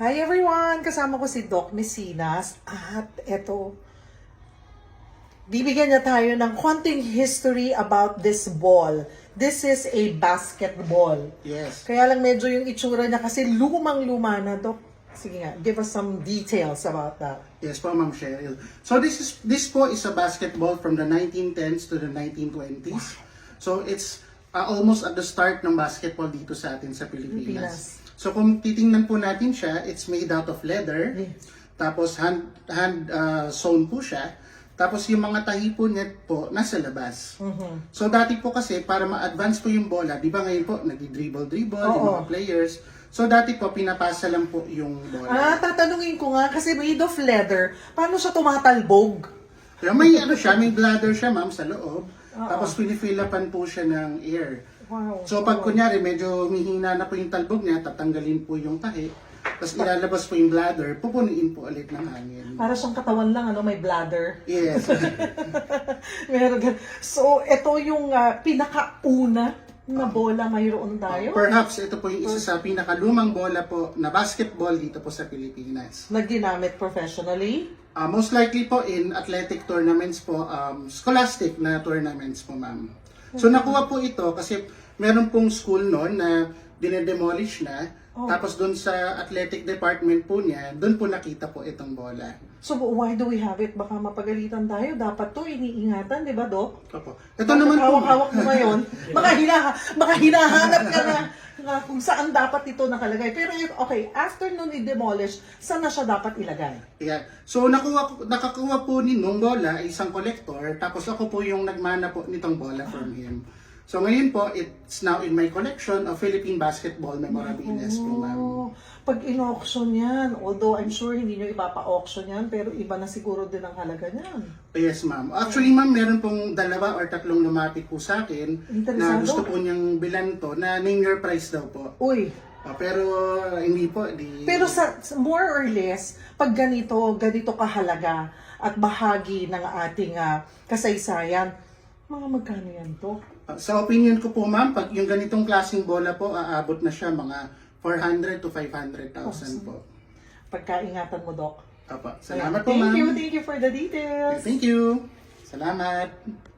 Hi everyone! Kasama ko si Doc Mesinas at eto, bibigyan niya tayo ng konting history about this ball. This is a basketball. Yes. Kaya lang medyo yung itsura niya kasi lumang-luma na, Doc. Sige nga, give us some details about that. Yes po, Ma'am Cheryl. So this is this po is a basketball from the 1910s to the 1920s. So it's uh, almost at the start ng basketball dito sa atin sa Pilipinas. Pilipinas. So kung titingnan po natin siya, it's made out of leather. Yes. Tapos hand hand uh, sewn po siya. Tapos yung mga tahi po niya po nasa labas. Mm-hmm. So dati po kasi para ma-advance po yung bola, 'di ba ngayon po nagdi-dribble-dribble yung mga players. So dati po pinapasa lang po yung bola. Ah, tatanungin ko nga kasi made of leather, paano siya tumatalbog? Pero may ano siya, may bladder siya ma'am sa loob. Tapos pinifilapan po siya ng air. Wow. So pag kunyari medyo humihina na po yung talbog niya, tatanggalin po yung tahi. Tapos ilalabas po yung bladder, pupunuin po ulit ng hangin. Para siyang katawan lang, ano, may bladder. Yes. Meron gan- So, ito yung ah, pinakauna na bola mayroon tayo. Perhaps ito po yung isa sa pinakalumang bola po na basketball dito po sa Pilipinas. na ginamit professionally. Ah, most likely po in athletic tournaments po, um, scholastic na tournaments po ma'am. So nakuha po ito kasi meron pong school noon na dinedemolish na. Tapos doon sa athletic department po niya, doon po nakita po itong bola. So, why do we have it? Baka mapagalitan tayo. Dapat to iniingatan, di ba, Dok? Opo. Ito naman po. Hawak-hawak mo ngayon. Baka, hinaha, baka hinahanap ka na, na kung saan dapat ito nakalagay. Pero, yun, okay, after nun i-demolish, saan na siya dapat ilagay? Yeah. So nakuha nakakuha po ni nung bola isang collector tapos ako po yung nagmana po nitong bola from him. So ngayon po it's now in my collection of Philippine basketball memorabilia po ma'am. Oh, pag in-auction yan, although I'm sure hindi nyo ipapa-auction yan, pero iba na siguro din ang halaga niyan. Yes ma'am. Actually ma'am meron pong dalawa or tatlong lumapit po sa akin na gusto po niyang bilan to na name your price daw po. Uy, Ah, pero hindi po di Pero sa more or less, pag ganito, ganito kahalaga at bahagi ng ating ah, kasaysayan, mga magkano yan to? Ah, sa opinion ko po ma'am, pag yung ganitong klaseng bola po aabot na siya mga 400 to 500,000 po. Pagkaingatan mo, Doc. Opo. Salamat po Thank ma'am. you, thank you for the details. Thank you. Salamat.